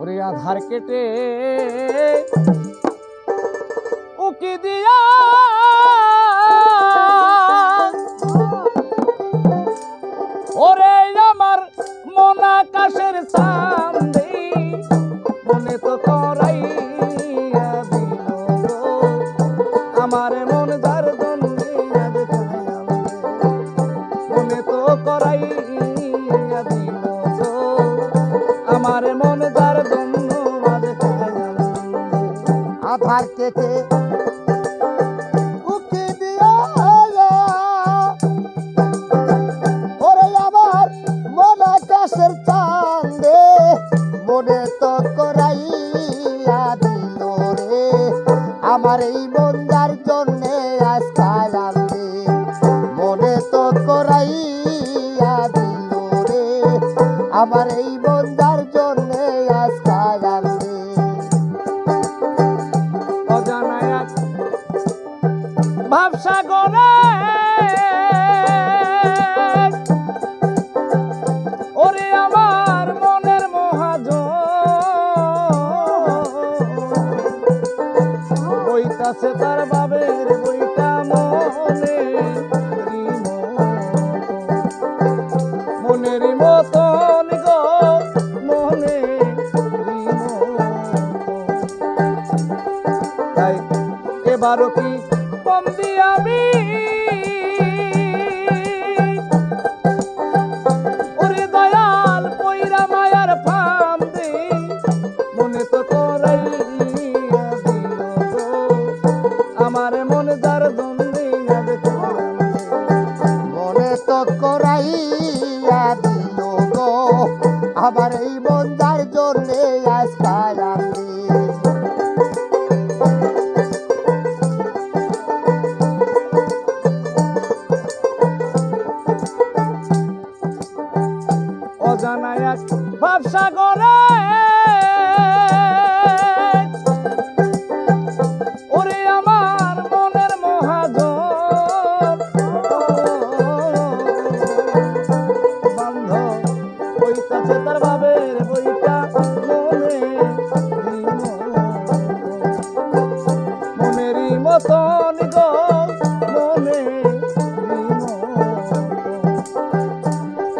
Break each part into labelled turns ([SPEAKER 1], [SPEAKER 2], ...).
[SPEAKER 1] ওরে আধার কেটে উকি দিয়া ওরে আমার মন আকাশের চান্দি
[SPEAKER 2] কেটে উকি দিয়া ওরে আমার রে। আমার এই মন্দার জন্যে আজকাল আনবে মনে তো করাইয়া দিল রে। আমার এই
[SPEAKER 1] বইতাছে তার বাবের বইটা মনে মনের মতন গো মনে এবারও কি বইতাছে তার বাবের বইটা মনে মনেরই মতন গো মনে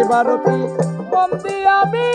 [SPEAKER 1] এবারও কি বন্দি আমি?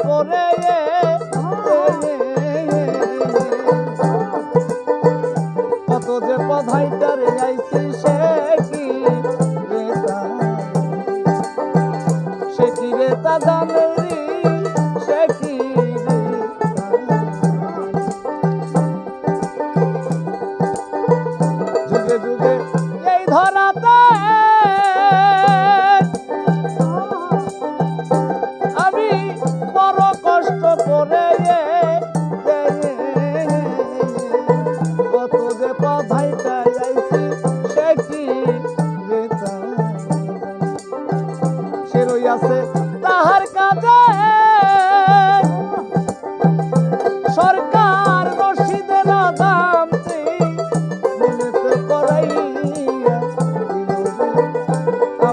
[SPEAKER 1] করে কত যে পধাইটারে আইছি সে কি? সে কি রে তা জানে সে যুগে যুগে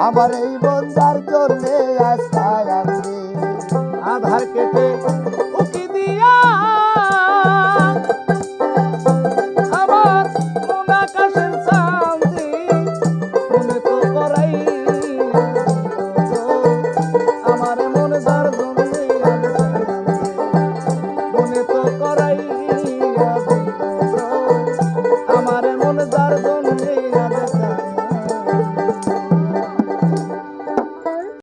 [SPEAKER 2] আমার এই বন্ধার